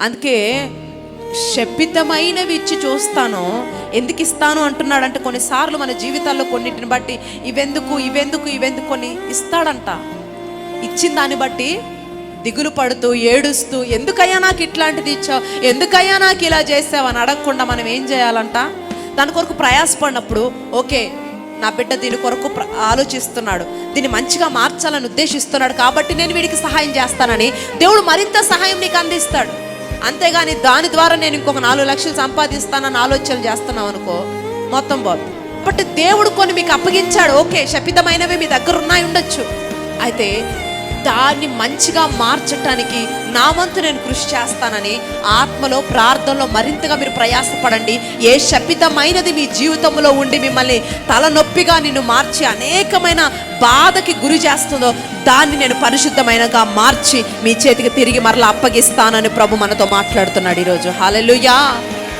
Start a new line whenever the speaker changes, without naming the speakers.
అందుకే శపితమైనవి ఇచ్చి చూస్తాను. ఎందుకు ఇస్తాను అంటున్నాడంటే కొన్నిసార్లు మన జీవితాల్లో కొన్నిటిని బట్టి ఇవెందుకు ఇవెందుకు ఇవెందుకు కొన్ని ఇస్తాడంట. ఇచ్చిన దాన్ని బట్టి దిగులు పడుతూ ఏడుస్తూ ఎందుకయ్యా నాకు ఇట్లాంటిది ఇచ్చావు? ఎందుకయ్యా నాకు ఇలా చేసావు? అని అడగకుండా మనం ఏం చేయాలంట? దాని కొరకు ప్రయాసపడినప్పుడు ఓకే నా బిడ్డ దీని కొరకు ప్ర- ఆలోచిస్తున్నాడు. దీన్ని మంచిగా మార్చాలని ఉద్దేశిస్తున్నాడు కాబట్టి నేను వీడికి సహాయం చేస్తానని దేవుడు మరింత సహాయం నీకు అందిస్తాడు. అంతేగాని దాని ద్వారా నేను ఇంకొక నాలుగు లక్షలు సంపాదిస్తానని ఆలోచనలు చేస్తున్నావు అనుకో మొత్తం బాబు బట్ దేవుడు కొన్ని మీకు అప్పగించాడు. ఓకే శపితమైనవి మీ దగ్గర ఉన్నాయి ఉండొచ్చు. అయితే దాన్ని మంచిగా మార్చటానికి నా వంతు నేను కృషి చేస్తానని ఆత్మలో ప్రార్థనలో మరింతగా మీరు ప్రయాసపడండి. ఏ శపితమైనది మీ జీవితంలో ఉండి మిమ్మల్ని తలనొప్పిగా నిన్ను మార్చి అనేకమైన బాధకి గురి చేస్తుందో దాన్ని నేను పరిశుద్ధమైనగా మార్చి మీ చేతికి తిరిగి మరలా అప్పగిస్తానని ప్రభు మనతో మాట్లాడుతున్నాడు ఈరోజు. హాలెలుయా